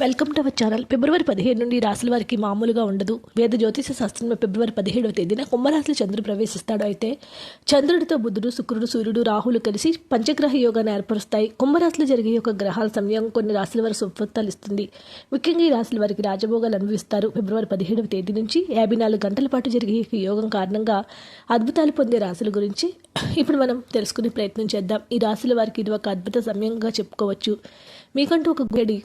Welcome to our channel ఫిబ్రవరి పదిహేడు నుండి రాశుల వారికి మామూలుగా ఉండదు. వేద జ్యోతిష శాస్త్రంలో ఫిబ్రవరి పదిహేడవ తేదీన కుంభరాశిలో చంద్రుడు ప్రవేశిస్తాడు. అయితే చంద్రుడితో బుధుడు శుక్రుడు సూర్యుడు రాహులు కలిసి పంచగ్రహ యోగాన్ని ఏర్పరుస్తాయి. కుంభరాశిలో జరిగే యొక్క గ్రహాల సమయం కొన్ని రాశుల వారి సుఫలితాలు ఇస్తుంది. ముఖ్యంగా ఈ రాశుల వారికి రాజభోగాలు అనుభవిస్తారు. ఫిబ్రవరి పదిహేడవ తేదీ నుంచి యాభై నాలుగు గంటల పాటు జరిగే ఈ యోగం కారణంగా అద్భుతాలు పొందే రాశుల గురించి ఇప్పుడు మనం తెలుసుకునే ప్రయత్నం చేద్దాం. ఈ రాశుల వారికి ఇది ఒక అద్భుత సమయంగా చెప్పుకోవచ్చు. మీకంటూ ఒక గడి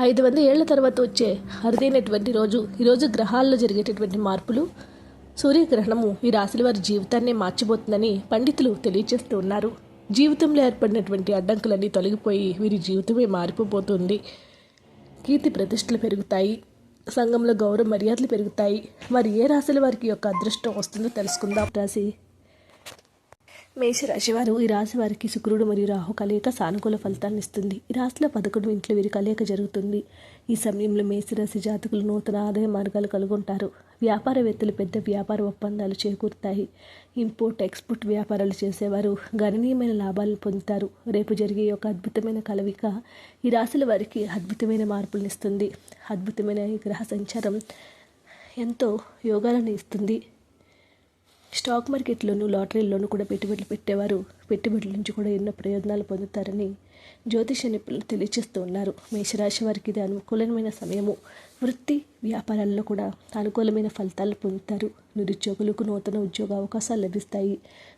ఐదు వందల ఏళ్ళ తర్వాత వచ్చే అరుదైనటువంటి రోజు ఈరోజు గ్రహాల్లో జరిగేటటువంటి మార్పులు సూర్యగ్రహణము ఈ రాశుల వారి జీవితాన్నే మార్చిపోతుందని పండితులు తెలియజేస్తూ ఉన్నారు. జీవితంలో ఏర్పడినటువంటి అడ్డంకులన్నీ తొలగిపోయి వీరి జీవితమే మారిపోతుంది కీర్తి ప్రతిష్టలు పెరుగుతాయి. సంఘంలో గౌరవ మర్యాదలు పెరుగుతాయి. మరి ఏ రాశుల వారికి యొక్క అదృష్టం వస్తుందో తెలుసుకుందాం. రాశి మేషరాశి వారు ఈ రాశి వారికి శుక్రుడు మరియు రాహు కలయిక సానుకూల ఫలితాన్ని ఇస్తుంది. ఈ రాశిలో పదకొండు ఇంట్లో వీరి కలయిక జరుగుతుంది. ఈ సమయంలో మేషరాశి జాతకులు నూతన ఆదాయ మార్గాలు కలుగుంటారు వ్యాపారవేత్తలు పెద్ద వ్యాపార ఒప్పందాలు చేకూరుతాయి. ఇంపోర్ట్ ఎక్స్పోర్ట్ వ్యాపారాలు చేసేవారు గణనీయమైన లాభాలను పొందుతారు. రేపు జరిగే ఒక అద్భుతమైన కలవిక ఈ రాశుల వారికి అద్భుతమైన మార్పులను ఇస్తుంది. అద్భుతమైన ఈ గ్రహ సంచారం ఎంతో యోగాలను ఇస్తుంది. స్టాక్ మార్కెట్లోనూ లాటరీల్లోనూ కూడా పెట్టుబడులు పెట్టేవారు. పెట్టుబడుల నుంచి కూడా ఎన్నో ప్రయోజనాలు పొందుతారని జ్యోతిష నిపుణులు తెలియజేస్తూ ఉన్నారు. మేషరాశి వారికి ఇది అనుకూలమైన సమయము. వృత్తి వ్యాపారాల్లో కూడా అనుకూలమైన ఫలితాలు పొందుతారు. నిరుద్యోగులకు నూతన ఉద్యోగ అవకాశాలు లభిస్తాయి.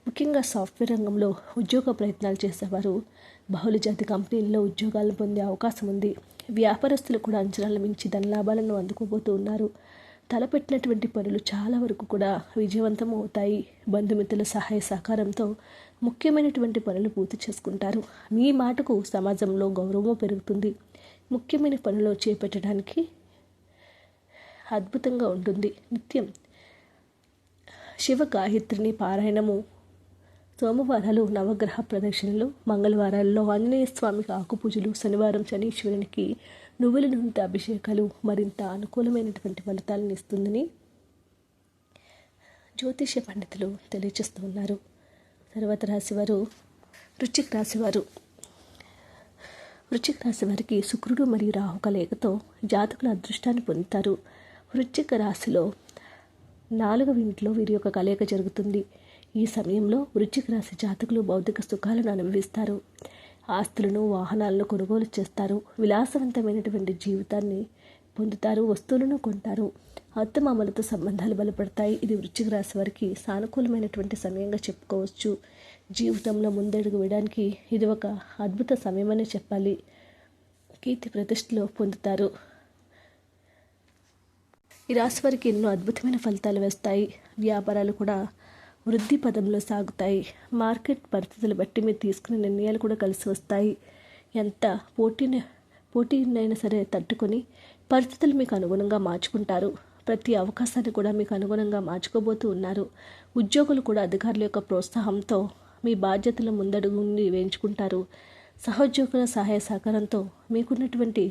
ముఖ్యంగా సాఫ్ట్వేర్ రంగంలో ఉద్యోగ ప్రయత్నాలు చేసేవారు. బహుళజాతి కంపెనీల్లో ఉద్యోగాలు పొందే అవకాశం ఉంది. వ్యాపారస్తులు కూడా అంచనాల మించి ధనలాభాలను అందుకోబోతూ ఉన్నారు. తలపెట్టినటువంటి పనులు చాలా వరకు కూడా విజయవంతం అవుతాయి. బంధుమిత్రుల సహాయ సహకారంతో ముఖ్యమైనటువంటి పనులు పూర్తి చేసుకుంటారు. మీ మాటకు సమాజంలో గౌరవం పెరుగుతుంది. ముఖ్యమైన పనులు చేపట్టడానికి అద్భుతంగా ఉంటుంది. నిత్యం శివ గాయత్రిని పారాయణము సోమవారాలు నవగ్రహ ప్రదక్షిణలు మంగళవారాల్లో ఆంజనేయ స్వామికి ఆకుపూజలు శనివారం శనీశ్వరునికి నువ్వుల నూనె అభిషేకాలు మరింత అనుకూలమైనటువంటి ఫలితాలను ఇస్తుందని జ్యోతిష పండితులు తెలియజేస్తూ ఉన్నారు. తర్వాత రాశివారు వృశ్చిక రాశివారు. వృశ్చిక రాశి వారికి శుక్రుడు మరియు రాహు కలయికతో జాతకుల అదృష్టాన్ని పొందుతారు. వృశ్చిక రాశిలో నాలుగవ ఇంట్లో వీరి యొక్క కలయిక జరుగుతుంది. ఈ సమయంలో వృశ్చిక రాశి జాతకులు భౌతిక సుఖాలను అనుభవిస్తారు. ఆస్తులను వాహనాలను కొనుగోలు చేస్తారు. విలాసవంతమైనటువంటి జీవితాన్ని పొందుతారు వస్తువులను కొంటారు. అత్తమామలతో సంబంధాలు బలపడతాయి. ఇది వృశ్చిక రాశి వారికి సానుకూలమైనటువంటి సమయంగా చెప్పుకోవచ్చు. జీవితంలో ముందడుగు వేయడానికి ఇది ఒక అద్భుత సమయమనే చెప్పాలి. కీర్తి ప్రతిష్టలు పొందుతారు. ఈ రాశి వారికి ఎన్నో అద్భుతమైన ఫలితాలు వేస్తాయి. వ్యాపారాలు కూడా వృద్ధి పదంలో సాగుతాయి. మార్కెట్ పరిస్థితులు బట్టి మీరు తీసుకునే నిర్ణయాలు కూడా కలిసి వస్తాయి. ఎంత పోటీని పోటీనైనా సరే తట్టుకొని పరిస్థితులు మీకు అనుగుణంగా మార్చుకుంటారు. ప్రతి అవకాశాన్ని కూడా మీకు అనుగుణంగా మార్చుకోబోతూ ఉన్నారు. ఉద్యోగులు కూడా అధికారుల యొక్క ప్రోత్సాహంతో మీ బాధ్యతల ముందడుగుని వేయించుకుంటారు. సహోద్యోగుల సహాయ సహకారంతో మీకున్నటువంటి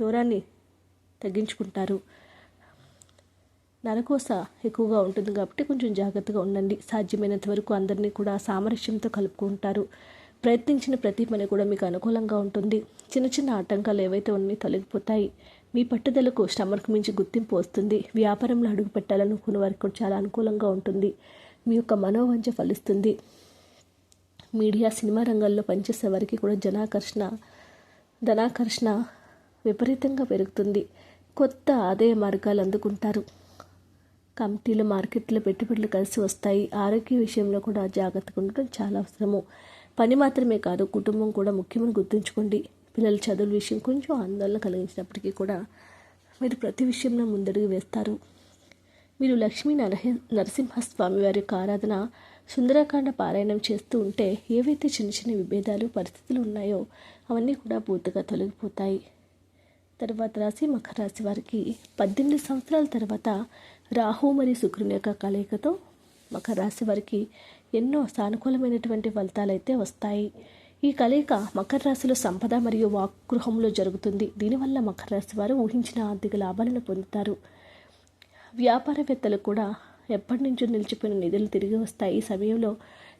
దూరాన్ని తగ్గించుకుంటారు. నరకోస ఎక్కువగా ఉంటుంది కాబట్టి కొంచెం జాగ్రత్తగా ఉండండి. సాధ్యమైనంత వరకు అందరినీ కూడా సామరస్యంతో కలుపుకుంటారు. ప్రయత్నించిన ప్రతి పని కూడా మీకు అనుకూలంగా ఉంటుంది. చిన్న చిన్న ఆటంకాలు ఏవైతే ఉన్నాయో తొలగిపోతాయి. మీ పట్టుదలకు శ్రమకు మించి గుర్తింపు వస్తుంది. వ్యాపారంలో అడుగు పెట్టాలనుకున్న వారికి కూడా చాలా అనుకూలంగా ఉంటుంది. మీ యొక్క మనోవంచ ఫలిస్తుంది. మీడియా సినిమా రంగాల్లో పనిచేసే వారికి కూడా జనాకర్షణ ధనాకర్షణ విపరీతంగా పెరుగుతుంది. కొత్త ఆదాయ మార్గాలు అందుకుంటారు. కమిటీలు మార్కెట్లో పెట్టుబడులు కలిసి వస్తాయి. ఆరోగ్య విషయంలో కూడా జాగ్రత్తగా ఉండడం చాలా అవసరము. పని మాత్రమే కాదు కుటుంబం కూడా ముఖ్యమని గుర్తుంచుకోండి. పిల్లల చదువుల విషయం కొంచెం ఆందోళన కలిగించినప్పటికీ కూడా మీరు ప్రతి విషయంలో ముందడుగు వేస్తారు. మీరు లక్ష్మీ నరహ నరసింహస్వామి వారి యొక్క ఆరాధన సుందరకాండ పారాయణం చేస్తూ ఉంటే ఏవైతే చిన్న చిన్న విభేదాలు పరిస్థితులు ఉన్నాయో అవన్నీ కూడా పూర్తిగా తొలగిపోతాయి. తర్వాత రాశి మకర రాశి వారికి పద్దెనిమిది సంవత్సరాల తర్వాత రాహు మరియు శుక్రుని యొక్క కలయికతో మకర రాశి వారికి ఎన్నో సానుకూలమైనటువంటి ఫలితాలు అయితే వస్తాయి. ఈ కలయిక మకర రాశిలో సంపద మరియు వాక్గృహంలో జరుగుతుంది. దీనివల్ల మకర రాశి వారు ఊహించిన ఆర్థిక లాభాలను పొందుతారు. వ్యాపారవేత్తలు కూడా ఎప్పటి నుంచో నిలిచిపోయిన నిధులు తిరిగి వస్తాయి. ఈ సమయంలో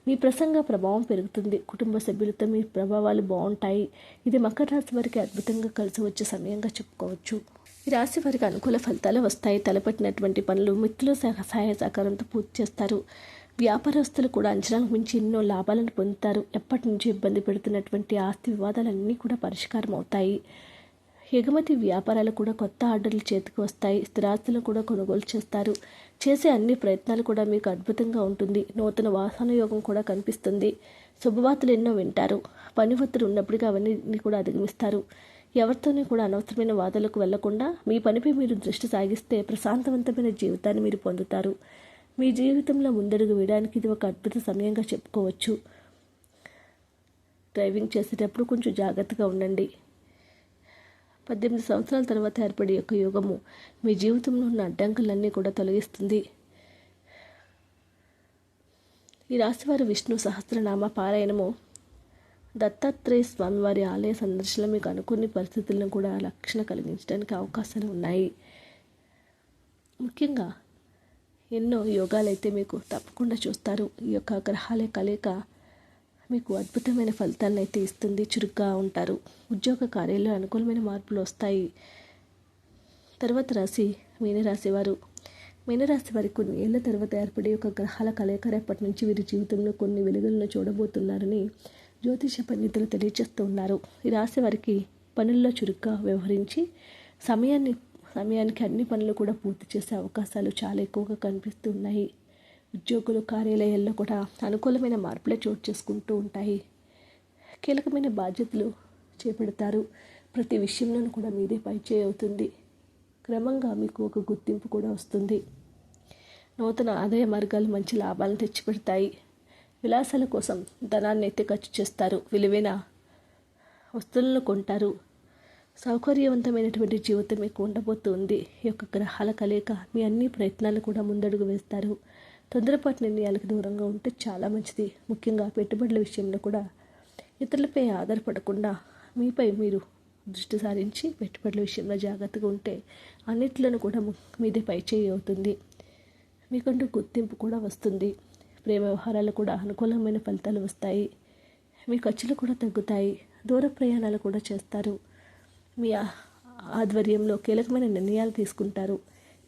మీ ప్రసంగ ప్రభావం పెరుగుతుంది. కుటుంబ సభ్యులతో మీ ప్రభావాలు బాగుంటాయి. ఇది మకర రాశి వారికి అద్భుతంగా కలిసి వచ్చే సమయంగా చెప్పుకోవచ్చు. ఈ రాశి వారికి అనుకూల ఫలితాలు వస్తాయి. తలపెట్టినటువంటి పనులు మిత్రుల సహ- సహాయ సహకారంతో పూర్తి చేస్తారు. వ్యాపారస్తులు కూడా అంచనాకు మించి ఎన్నో లాభాలను పొందుతారు. ఎప్పటి నుంచో ఇబ్బంది పెడుతున్నటువంటి ఆస్తి వివాదాలన్నీ కూడా పరిష్కారం అవుతాయి ఎగుమతి వ్యాపారాలు కూడా కొత్త ఆర్డర్లు చేతికి వస్తాయి. స్థిరాస్తులను కూడా కొనుగోలు చేస్తారు. చేసే అన్ని ప్రయత్నాలు కూడా మీకు అద్భుతంగా ఉంటుంది. నూతన వాసన యోగం కూడా కనిపిస్తుంది. శుభవార్తలు ఎన్నో వింటారు. పని ఒత్తిడి ఉన్నప్పటికీ అవన్నీ కూడా అధిగమిస్తారు. ఎవరితోనూ కూడా అనవసరమైన వాదనలకు వెళ్ళకుండా మీ పనిపై మీరు దృష్టి సాగిస్తే ప్రశాంతవంతమైన జీవితాన్ని మీరు పొందుతారు. మీ జీవితంలో ముందడుగు వేయడానికి ఇది ఒక అద్భుత సమయంగా చెప్పుకోవచ్చు. డ్రైవింగ్ చేసేటప్పుడు కొంచెం జాగ్రత్తగా ఉండండి. పద్దెనిమిది సంవత్సరాల తర్వాత ఏర్పడే యొక్క యోగము మీ జీవితంలో ఉన్న అడ్డంకులన్నీ కూడా తొలగిస్తుంది. ఈ రాశివారి విష్ణు సహస్రనామ పారాయణము దత్తాత్రేయ స్వామివారి ఆలయ సందర్శనలో మీకు అనుకునే పరిస్థితులను కూడా రక్షణ కలిగించడానికి అవకాశాలు ఉన్నాయి. ముఖ్యంగా ఎన్నో యోగాలు అయితే మీకు తప్పకుండా చూస్తారు. ఈ యొక్క గ్రహాల కలయిక మీకు అద్భుతమైన ఫలితాలను అయితే ఇస్తుంది. చురుగ్గా ఉంటారు. ఉద్యోగ కార్యాలయంలో అనుకూలమైన మార్పులు వస్తాయి. తర్వాత రాశి మీనరాశివారు. మీనరాశి వారి కొన్ని ఏళ్ళ తర్వాత ఏర్పడే ఒక గ్రహాల కలయిక రేపటి నుంచి వీరి జీవితంలో కొన్ని వెలుగులను చూడబోతున్నారని జ్యోతిష పండితులు తెలియజేస్తూ ఉన్నారు. ఈ రాశి వారికి పనుల్లో చురుగ్గా వ్యవహరించి సమయాన్ని సమయానికి అన్ని పనులు కూడా పూర్తి చేసే అవకాశాలు చాలా ఎక్కువగా కనిపిస్తున్నాయి. ఉద్యోగులు కార్యాలయాల్లో కూడా అనుకూలమైన మార్పులే చోటు చేసుకుంటూ ఉంటాయి. కీలకమైన బాధ్యతలు చేపడతారు. ప్రతి విషయంలోనూ కూడా మీదే పైచే అవుతుంది క్రమంగా మీకు ఒక గుర్తింపు కూడా వస్తుంది. నూతన ఆదాయ మార్గాలు మంచి లాభాలను తెచ్చిపెడతాయి. విలాసాల కోసం ధనాన్ని అయితే ఖర్చు చేస్తారు. విలువైన వస్తువులను కొంటారు. సౌకర్యవంతమైనటువంటి జీవితం మీకు ఉండబోతుంది. ఈ యొక్క గ్రహాల కలయిక మీ అన్ని ప్రయత్నాలు కూడా ముందడుగు వేస్తారు. తొందరపాటు నిర్ణయాలకు దూరంగా ఉంటే చాలా మంచిది. ముఖ్యంగా పెట్టుబడుల విషయంలో కూడా ఇతరులపై ఆధారపడకుండా మీపై మీరు దృష్టి సారించి పెట్టుబడుల విషయంలో జాగ్రత్తగా ఉంటే అన్నిట్లను కూడా మీదే పైచేయి అవుతుంది. మీకంటూ గుర్తింపు కూడా వస్తుంది. ప్రేమ వ్యవహారాలు కూడా అనుకూలమైన ఫలితాలు వస్తాయి. మీ ఖర్చులు కూడా తగ్గుతాయి. దూర ప్రయాణాలు కూడా చేస్తారు. మీ ఆ- ఆధ్వర్యంలో కీలకమైన నిర్ణయాలు తీసుకుంటారు.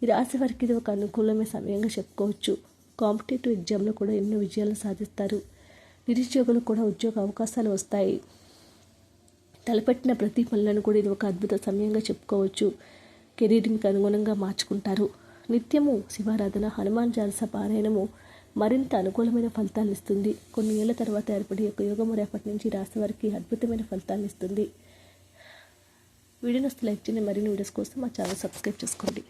ఈ రాశి వారికి ఇది ఒక అనుకూలమైన సమయంగా చెప్పుకోవచ్చు. కాంపిటేటివ్ ఎగ్జామ్లో కూడా ఎన్నో విజయాలు సాధిస్తారు. నిరుద్యోగులకు కూడా ఉద్యోగ అవకాశాలు వస్తాయి. తలపెట్టిన ప్రతి పనులను కూడా ఇది ఒక అద్భుత సమయంగా చెప్పుకోవచ్చు. కెరీర్కి అనుగుణంగా మార్చుకుంటారు. నిత్యము శివారాధన హనుమాన్ చాలీస పారాయణము మరింత అనుకూలమైన ఫలితాలను ఇస్తుంది. కొన్ని ఏళ్ళ తర్వాత ఏర్పడే యొక్క యోగము రేపటి నుంచి రాశి వారికి అద్భుతమైన ఫలితాలను ఇస్తుంది. వీడియోని లైక్ చేయండి. మరిన్ని వీడియోస్ కోసం మా ఛానల్ సబ్స్క్రైబ్ చేసుకోండి.